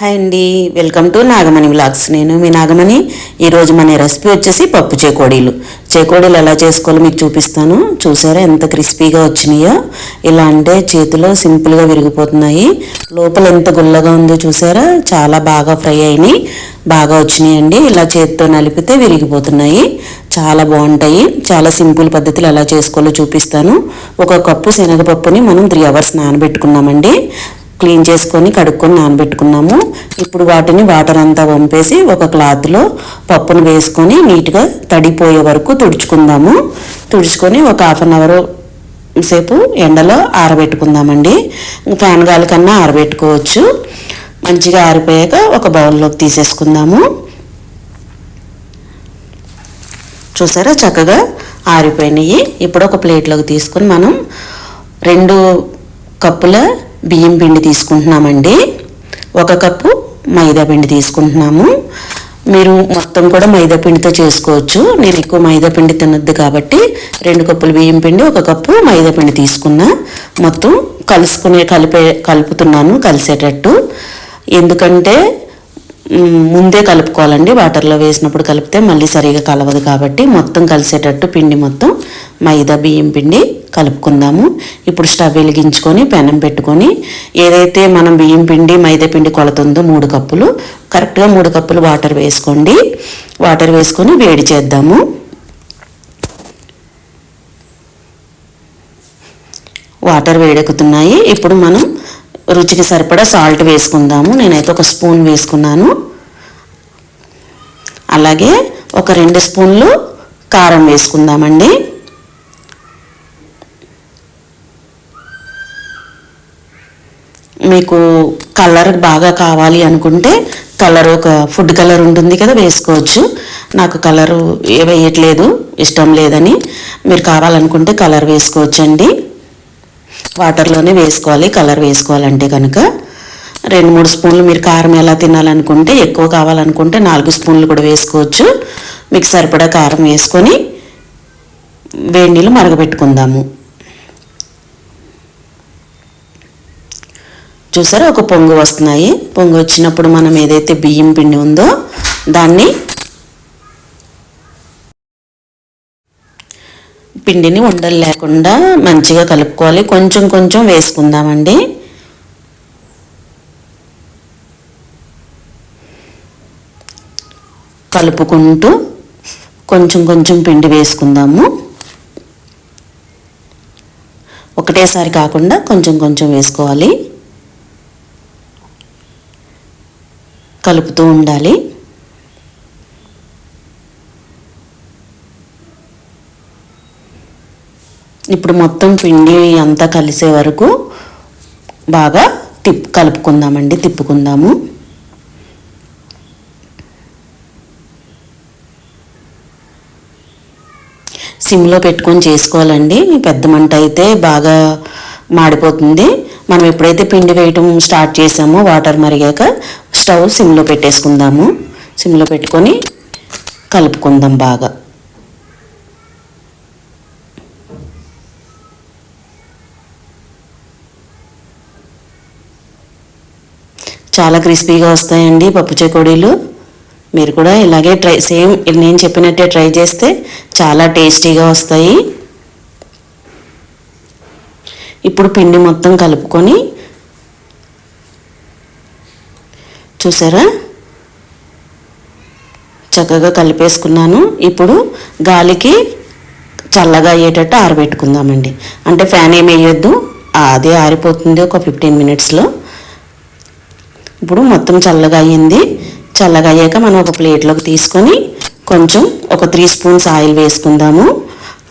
Hi అండి welcome to Nagamani vlogs. నేను మీ నాగమణి. ఈరోజు మన రెసిపీ వచ్చేసి పప్పు చేకోడీలు. చేకోడీలు ఎలా చేసుకోవాలో మీకు చూపిస్తాను. చూసారా ఎంత క్రిస్పీగా వచ్చినాయో? ఇలా అంటే చేతిలో సింపుల్గా విరిగిపోతున్నాయి. లోపల ఎంత గుల్లగా ఉందో చూసారా? చాలా బాగా ఫ్రై అయినాయి. బాగా వచ్చినాయండి ఇలా చేతితో నలిపితే విరిగిపోతున్నాయి. చాలా బాగుంటాయి. చాలా సింపుల్ పద్ధతిలో ఎలా చేసుకోవాలో చూపిస్తాను. ఒక కప్పు శనగపప్పుని మనం త్రీ అవర్స్ నానబెట్టుకున్నామండి. క్లీన్ చేసుకొని కడుక్కొని నానబెట్టుకున్నాము. ఇప్పుడు వాటిని వాటర్ అంతా వంపేసి ఒక క్లాత్లో పప్పును వేసుకొని నీట్గా తడిపోయే వరకు తుడుచుకుందాము. తుడుచుకొని ఒక హాఫ్ అన్ అవర్ సేపు ఎండలో ఆరబెట్టుకుందామండి. ఫ్యాన్ గాలి కన్నా ఆరబెట్టుకోవచ్చు. మంచిగా ఆరిపోయాక ఒక బౌల్లోకి తీసేసుకుందాము. చూసారా? చక్కగా ఆరిపోయినాయి. ఇప్పుడు ఒక ప్లేట్లోకి తీసుకొని మనం రెండు కప్పుల బియ్యం పిండి తీసుకుంటున్నామండి. ఒక కప్పు మైదా పిండి తీసుకుంటున్నాము. మీరు మొత్తం కూడా మైదా పిండితో చేసుకోవచ్చు. నేను ఎక్కువ మైదా పిండి తినద్దు కాబట్టి రెండు కప్పులు బియ్యం పిండి ఒక కప్పు మైదా పిండి తీసుకున్నా. మొత్తం కలుసుకునే కలిపే కలుపుతున్నాను కలిసేటట్టు. ఎందుకంటే ముందే కలుపుకోవాలండి. వాటర్లో వేసినప్పుడు కలిపితే మళ్ళీ సరిగా కలవదు కాబట్టి మొత్తం కలిసేటట్టు పిండి మొత్తం మైదా బియ్యం పిండి. కలుపుకుందాము. ఇప్పుడు స్టవ్ వెలిగించుకొని పెనం పెట్టుకొని ఏదైతే మనం బియ్యం పిండి మైదా పిండి కొలత ఉందో మూడు కప్పులు కరెక్ట్గా మూడు కప్పులు వాటర్ వేసుకోండి. వాటర్ వేసుకొని వేడి చేద్దాము. వాటర్ వేడెక్కుతున్నాయి. ఇప్పుడు మనం రుచికి సరిపడా సాల్ట్ వేసుకుందాము. నేనైతే ఒక స్పూన్ వేసుకున్నాను. అలాగే ఒక రెండు స్పూన్లు కారం వేసుకుందామండి. మీకు కలర్ బాగా కావాలి అనుకుంటే కలర్ ఒక ఫుడ్ కలర్ ఉంటుంది కదా వేసుకోవచ్చు. నాకు కలరు వేయట్లేదు ఇష్టం లేదని. మీరు కావాలనుకుంటే కలర్ వేసుకోవచ్చండి. వాటర్లోనే వేసుకోవాలి కలర్ వేసుకోవాలంటే కనుక. రెండు మూడు స్పూన్లు మీరు కారం ఎలా తినాలనుకుంటే ఎక్కువ కావాలనుకుంటే నాలుగు స్పూన్లు కూడా వేసుకోవచ్చు. మీకు సరిపడా కారం వేసుకొని వేడి నీళ్ళు మరగబెట్టుకుందాము. చూసారా? ఒక పొంగు వస్తున్నాయి. పొంగు వచ్చినప్పుడు మనం ఏదైతే బియ్యం పిండి ఉందో దాన్ని పిండిని ఉండలు లేకుండా మంచిగా కలుపుకోవాలి. కొంచెం కొంచెం వేసుకుందామండి. కలుపుకుంటూ కొంచెం కొంచెం పిండి వేసుకుందాము. ఒకటేసారి కాకుండా కొంచెం కొంచెం వేసుకోవాలి. కలుపుతూ ఉండాలి. ఇప్పుడు మొత్తం పిండి అంతా కలిసే వరకు బాగా తిప్ కలుపుకుందామండి తిప్పుకుందాము. సిమ్లో పెట్టుకొని చేసుకోవాలండి. పెద్ద మంట అయితే బాగా మాడిపోతుంది. మనం ఎప్పుడైతే పిండి వేయటం స్టార్ట్ చేసామో వాటర్ మరిగాక స్టవ్ సిమ్లో పెట్టేసుకుందాము. సిమ్లో పెట్టుకొని కలుపుకుందాం బాగా. చాలా క్రిస్పీగా వస్తాయండి పప్పు చెకోడీలు. మీరు కూడా ఇలాగే ట్రై సేమ్ నేను చెప్పినట్టే ట్రై చేస్తే చాలా టేస్టీగా వస్తాయి. ఇప్పుడు పిండి మొత్తం కలుపుకొని చూసారా? చక్కగా కలిపేసుకున్నాను. ఇప్పుడు గాలికి చల్లగా అయ్యేటట్టు ఆరబెట్టుకుందామండి. అంటే ఫ్యాన్ ఏమి వేయొద్దు. అదే ఆరిపోతుంది ఒక ఫిఫ్టీన్ మినిట్స్లో. ఇప్పుడు మొత్తం చల్లగా అయ్యింది. చల్లగా అయ్యాక మనం ఒక ప్లేట్లోకి తీసుకొని కొంచెం ఒక త్రీ స్పూన్స్ ఆయిల్ వేసుకుందాము.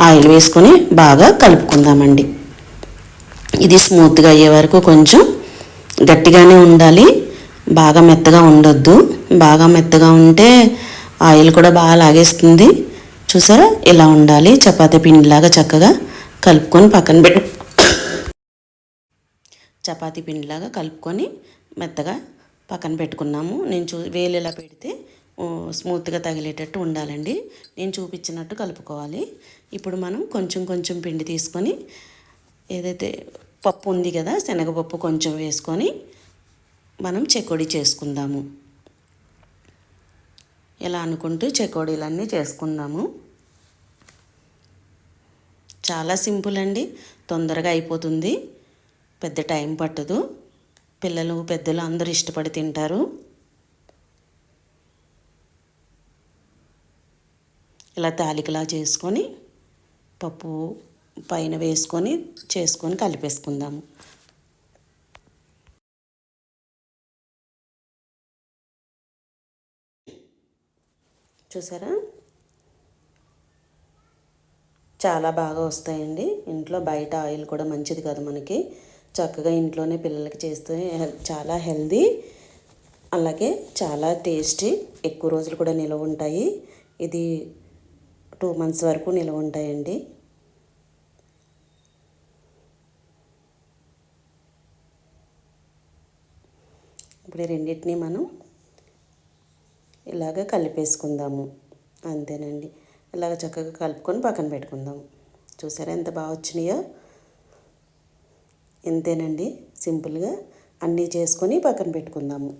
ఆయిల్ వేసుకొని బాగా కలుపుకుందామండి. ఇది స్మూత్గా అయ్యే వరకు కొంచెం గట్టిగానే ఉండాలి. బాగా మెత్తగా ఉండొద్దు. బాగా మెత్తగా ఉంటే ఆయిల్ కూడా బాగా లాగేస్తుంది. చూసారా? ఇలా ఉండాలి. చపాతీ పిండిలాగా చక్కగా కలుపుకొని పక్కన పెట్టు. చపాతీ పిండిలాగా కలుపుకొని మెత్తగా పక్కన పెట్టుకున్నాము. నేను చూ వేలు ఇలా పెడితే స్మూత్గా తగిలేటట్టు ఉండాలండి. నేను చూపించినట్టు కలుపుకోవాలి. ఇప్పుడు మనం కొంచెం కొంచెం పిండి తీసుకొని ఏదైతే పప్పు ఉంది కదా శనగపప్పు కొంచెం వేసుకొని మనం చెకోడి చేసుకుందాము. ఇలా అనుకుంటూ చెకోడీలన్నీ చేసుకుందాము. చాలా సింపుల్ అండి. తొందరగా అయిపోతుంది. పెద్ద టైం పట్టదు. పిల్లలు పెద్దలు అందరూ ఇష్టపడి తింటారు. ఇలా తాలికలా చేసుకొని పప్పు పైన వేసుకొని చేసుకొని కలిపేసుకుందాము. చూసారా? చాలా బాగా వస్తాయండి. ఇంట్లో బయట ఆయిల్ కూడా మంచిది కాదు మనకి. చక్కగా ఇంట్లోనే పిల్లలకి చేస్తే చాలా హెల్దీ. అలాగే చాలా టేస్టీ. ఎక్కువ రోజులు కూడా నిలవ ఉంటాయి. ఇది టూ మంత్స్ వరకు నిలవ ఉంటాయండి. ఇప్పుడు రెండింటిని మనం ఇలాగ కలిపేసుకుందాము. అంతేనండి. ఇలాగ చక్కగా కలుపుకొని పక్కన పెట్టుకుందాం చూసారా ఎంత బాగా వచ్చినాయో? ఇంతేనండి. సింపుల్గా అన్నీ చేసుకొని పక్కన పెట్టుకుందాము.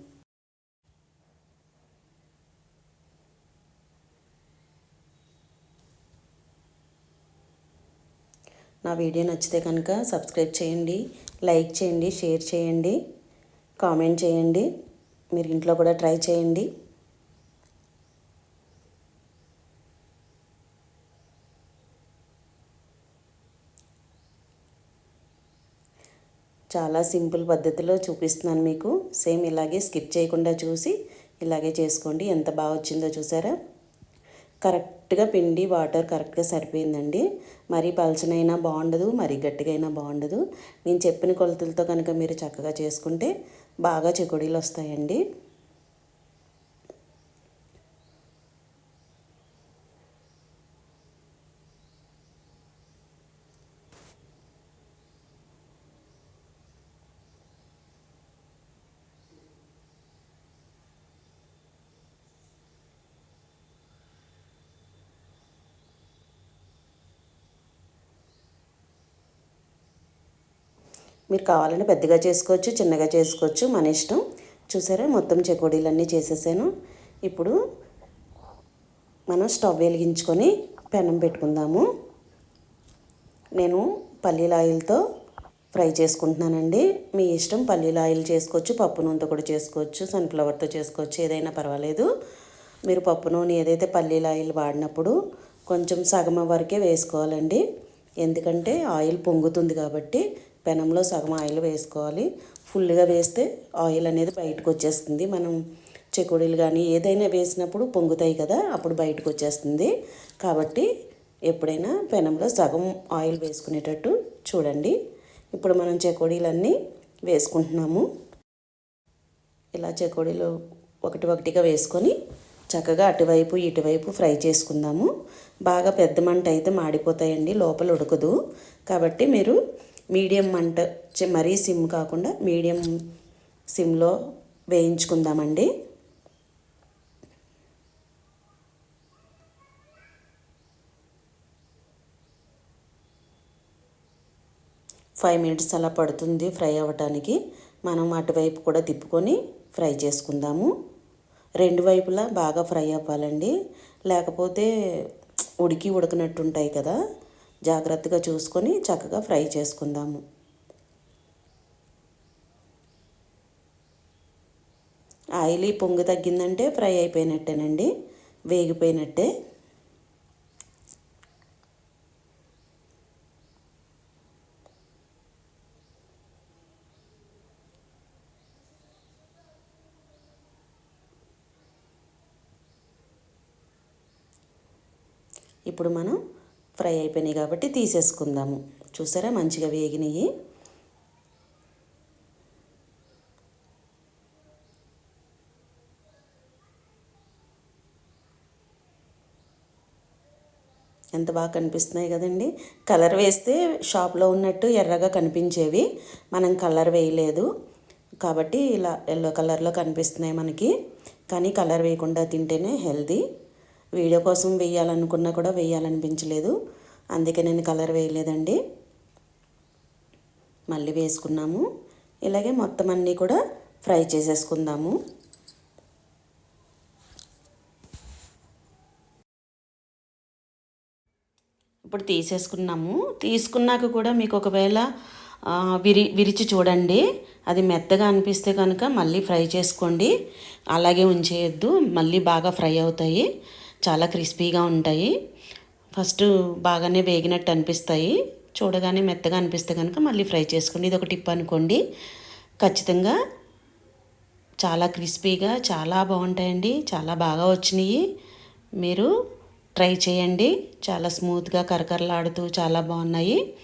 నా వీడియో నచ్చితే కనుక సబ్స్క్రైబ్ చేయండి లైక్ చేయండి షేర్ చేయండి కామెంట్ చేయండి. మీరు ఇంట్లో కూడా ట్రై చేయండి. చాలా సింపుల్ పద్ధతిలో చూపిస్తున్నాను మీకు. సేమ్ ఇలాగే స్కిప్ చేయకుండా చూసి ఇలాగే చేసుకోండి. ఎంత బాగా వచ్చిందో చూసారా? కరెక్ట్గా పిండి వాటర్ కరెక్ట్గా సరిపోయిందండి. మరీ పలచనైనా బాగుండదు మరీ గట్టిగైనా బాగుండదు. నేను చెప్పిన కొలతలతో కనుక మీరు చక్కగా చేసుకుంటే బాగా చెకుడీలు వస్తాయండి. మీరు కావాలంటే పెద్దగా చేసుకోవచ్చు చిన్నగా చేసుకోవచ్చు మన ఇష్టం. చూసారా? మొత్తం చెకోడీలన్నీ చేసేసాను. ఇప్పుడు మనం స్టవ్ వెలిగించుకొని పెనం పెట్టుకుందాము. నేను పల్లీల ఆయిల్తో ఫ్రై చేసుకుంటున్నానండి. మీ ఇష్టం పల్లీల ఆయిల్ చేసుకోవచ్చు పప్పు నూనెతో కూడా చేసుకోవచ్చు సన్ఫ్లవర్తో చేసుకోవచ్చు ఏదైనా పర్వాలేదు. మీరు పప్పు నూనె ఏదైతే పల్లీల ఆయిల్ వాడినప్పుడు కొంచెం సగం వరకే వేసుకోవాలండి. ఎందుకంటే ఆయిల్ పొంగుతుంది కాబట్టి పెనంలో సగం ఆయిల్ వేసుకోవాలి. ఫుల్గా వేస్తే ఆయిల్ అనేది బయటకు వచ్చేస్తుంది. మనం చెకుడీలు కానీ ఏదైనా వేసినప్పుడు పొంగుతాయి కదా అప్పుడు బయటకు వచ్చేస్తుంది. కాబట్టి ఎప్పుడైనా పెనంలో సగం ఆయిల్ వేసుకునేటట్టు చూడండి. ఇప్పుడు మనం చెకోడీలన్నీ వేసుకుంటున్నాము. ఇలా చెకోడీలు ఒకటి ఒకటిగా వేసుకొని చక్కగా అటువైపు ఇటువైపు ఫ్రై చేసుకుందాము. బాగా పెద్ద మంట అయితే మాడిపోతాయండి లోపల ఉడకదు. కాబట్టి మీరు మీడియం మంట మరీ సిమ్ కాకుండా మీడియం సిమ్లో వేయించుకుందామండి. ఫైవ్ మినిట్స్ అలా పడుతుంది ఫ్రై అవ్వటానికి. మనం అటువైపు కూడా తిప్పుకొని ఫ్రై చేసుకుందాము. రెండు వైపులా బాగా ఫ్రై అవ్వాలండి. లేకపోతే ఉడికి ఉడకనట్టు ఉంటాయి కదా. జాగ్రత్తగా చూసుకొని చక్కగా ఫ్రై చేసుకుందాము. ఆయిల్ పొంగు తగ్గిందంటే ఫ్రై అయిపోయినట్టేనండి. వేగిపోయినట్టే. ఇప్పుడు మనం ఫ్రై అయిపోయినాయి కాబట్టి తీసేసుకుందాము. చూసారా? మంచిగా వేగినాయి. ఎంత బాగా కనిపిస్తున్నాయి కదండి? కలర్ వేస్తే షాప్లో ఉన్నట్టు ఎర్రగా కనిపించేవి. మనం కలర్ వేయలేదు. కాబట్టి ఇలా ఎల్లో కలర్లో కనిపిస్తున్నాయి మనకి. కానీ కలర్ వేయకుండా తింటేనే హెల్దీ వీడియో కోసం వేయాలనుకున్నా కూడా వేయాలనిపించలేదు. అందుకే నేను కలర్ వేయలేదండి. మళ్ళీ వేసుకున్నాము. ఇలాగే మొత్తం అన్నీ కూడా ఫ్రై చేసేసుకుందాము. ఇప్పుడు తీసేసుకున్నాము. తీసుకున్నాక కూడా మీకు ఒకవేళ విరి విరిచి చూడండి. అది మెత్తగా అనిపిస్తే కనుక మళ్ళీ ఫ్రై చేసుకోండి. అలాగే ఉంచేయద్దు. మళ్ళీ బాగా ఫ్రై అవుతాయి. చాలా క్రిస్పీగా ఉంటాయి. ఫస్ట్ బాగానే వేగినట్టు అనిపిస్తాయి. చూడగానే మెత్తగా అనిపిస్తే కనుక మళ్ళీ ఫ్రై చేసుకోండి. ఇది ఒక టిప్ అనుకోండి. ఖచ్చితంగా చాలా క్రిస్పీగా చాలా బాగుంటాయండి. చాలా బాగా వచ్చినాయి. మీరు ట్రై చేయండి. చాలా స్మూత్గా కరకరలాడుతూ చాలా బాగున్నాయి.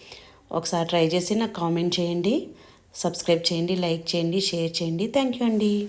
ఒకసారి ట్రై చేసి నాకు కామెంట్ చేయండి. సబ్స్క్రైబ్ చేయండి లైక్ చేయండి షేర్ చేయండి. థ్యాంక్ యూ అండి.